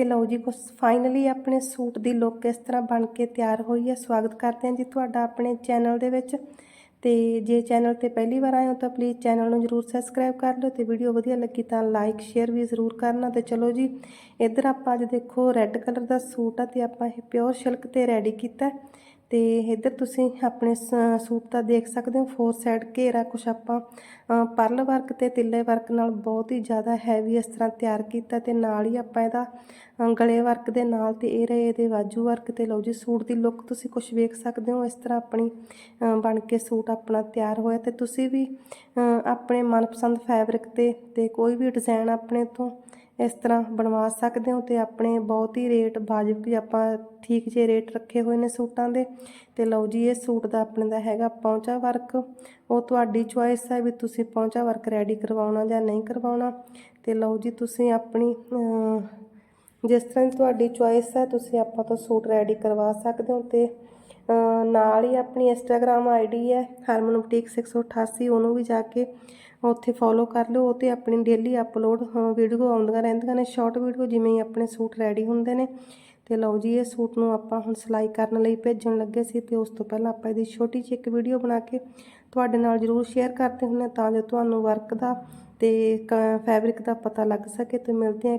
ਤੇ ਲਓ ਜੀ, ਕੁਛ ਫਾਈਨਲੀ ਆਪਣੇ ਸੂਟ ਦੀ ਲੁੱਕ ਇਸ ਤਰ੍ਹਾਂ ਬਣ ਕੇ ਤਿਆਰ ਹੋਈ ਹੈ। ਸਵਾਗਤ ਕਰਦੇ ਹਾਂ ਜੀ ਤੁਹਾਡਾ ਆਪਣੇ ਚੈਨਲ ਦੇ ਵਿੱਚ। ਤੇ ਜੇ ਚੈਨਲ ਤੇ ਪਹਿਲੀ ਵਾਰ ਆਏ ਹੋ ਤਾਂ ਪਲੀਜ਼ ਚੈਨਲ ਨੂੰ ਜਰੂਰ ਸਬਸਕ੍ਰਾਈਬ ਕਰ ਲਓ ਤੇ ਵੀਡੀਓ ਵਧੀਆ ਲੱਗੀ ਤਾਂ ਲਾਈਕ ਸ਼ੇਅਰ ਵੀ ਜ਼ਰੂਰ ਕਰਨਾ। ਤੇ ਚਲੋ ਜੀ, ਇੱਧਰ ਆਪਾਂ ਅੱਜ ਦੇਖੋ ਰੈੱਡ ਕਲਰ ਦਾ ਸੂਟ ਆ ਤੇ ਆਪਾਂ ਇਹ ਪਿਓਰ ਸਿਲਕ ਤੇ ਰੈਡੀ ਕੀਤਾ। ਤੇ ਇੱਧਰ ਤੁਸੀਂ ਆਪਣੇ ਸ- ਸੂਟ ਤਾਂ ਦੇਖ ਸਕਦੇ ਹੋ ਫੋਰ ਸਾਈਡ ਘੇਰਾ ਕੁਛ ਆਪਾਂ ਪਰਲ ਵਰਕ ਤੇ ਤਿੱਲੇ ਵਰਕ ਨਾਲ ਬਹੁਤ ਹੀ ਜ਼ਿਆਦਾ ਹੈਵੀ ਇਸ ਤਰ੍ਹਾਂ ਤਿਆਰ ਕੀਤਾ ਤੇ ਨਾਲ ਹੀ ਆਪਾਂ ਇਹਦਾ ਗਲੇ ਵਰਕ ਦੇ ਨਾਲ ਤੇ ਇਹ ਰਹੇ ਇਹਦੇ ਬਾਜੂ ਵਰਕ ਤੇ ਲਓ ਜੀ, ਸੂਟ ਦੀ ਲੁੱਕ ਤੁਸੀਂ ਕੁਝ ਵੇਖ ਸਕਦੇ ਹੋ, ਇਸ ਤਰ੍ਹਾਂ ਆਪਣੀ ਬਣ ਕੇ ਸੂਟ ਆਪਣਾ ਤਿਆਰ ਹੋਇਆ ਤੇ ਤੁਸੀਂ ਵੀ ਆਪਣੇ ਮਨਪਸੰਦ ਫੈਬਰਿਕ ਤੇ ਤੇ ਕੋਈ ਵੀ ਡਿਜ਼ਾਈਨ ਆਪਣੇ ਤੋਂ ਇਸ ਤਰ੍ਹਾਂ ਬਣਵਾ ਸਕਦੇ ਹੋ ਤੇ ਆਪਣੇ ਬਹੁਤ ਹੀ ਰੇਟ ਵਾਜਬ ਕਿ ਆਪਾਂ ਠੀਕ ਜੇ ਰੇਟ ਰੱਖੇ ਹੋਏ ਨੇ ਸੂਟਾਂ ਦੇ। ਤੇ ਲਓ ਜੀ, ਇਹ ਸੂਟ ਦਾ ਆਪਣੇ ਦਾ ਹੈਗਾ ਪੌਂਚਾ ਵਰਕ। ਉਹ ਤੁਹਾਡੀ ਚੁਆਇਸ ਹੈ ਵੀ ਤੁਸੀਂ ਪੌਂਚਾ ਵਰਕ ਰੈਡੀ ਕਰਵਾਉਣਾ ਜਾਂ ਨਹੀਂ ਕਰਵਾਉਣਾ। ਤੇ ਲਓ ਜੀ, ਤੁਸੀਂ ਆਪਣੀ ਜਿਸ ਤਰ੍ਹਾਂ ਦੀ ਤੁਹਾਡੀ ਚੁਆਇਸ ਹੈ, ਤੁਸੀਂ ਆਪਾਂ ਤੋਂ ਸੂਟ ਰੈਡੀ ਕਰਵਾ ਸਕਦੇ ਹੋ ਤੇ ਨਾਲ ਹੀ ਆਪਣੀ ਇੰਸਟਾਗ੍ਰam ਆਈਡੀ ਹੈ ਹਰਮਨ ਬੁਟੀਕ 688 ਉਹਨੂੰ ਵੀ ਜਾ ਕੇ ਉੱਥੇ ਫੋਲੋ ਕਰ ਲਿਓ, ਉਹ ਤੇ ਆਪਣੀ ਡੇਲੀ ਅਪਲੋਡ ਵੀਡੀਓ ਆਉਂਦੀਆਂ ਰਹਿੰਦੀਆਂ ਨੇ ਸ਼ਾਰਟ ਵੀਡੀਓ ਜਿਵੇਂ ਹੀ ਆਪਣੇ ਸੂਟ ਰੈਡੀ ਹੁੰਦੇ ਨੇ। ਤੇ ਲਓ ਜੀ, ਇਹ ਸੂਟ ਨੂੰ ਆਪਾਂ ਹੁਣ ਸਿਲਾਈ ਕਰਨ ਲਈ ਭੇਜਣ ਲੱਗੇ ਸੀ ਤੇ ਉਸ ਤੋਂ ਪਹਿਲਾਂ ਆਪਾਂ ਇਹਦੀ ਛੋਟੀ ਜਿਹੀ ਇੱਕ ਵੀਡੀਓ ਬਣਾ ਕੇ ਤੁਹਾਡੇ ਨਾਲ ਜ਼ਰੂਰ ਸ਼ੇਅਰ ਕਰਦੇ ਹੁੰਦੇ ਹਾਂ, ਤਾਂ ਜੋ ਤੁਹਾਨੂੰ ਵਰਕ ਦਾ ਤੇ ਫੈਬਰਿਕ ਦਾ ਪਤਾ ਲੱਗ ਸਕੇ। ਤੇ ਮਿਲਦੇ ਹਾਂ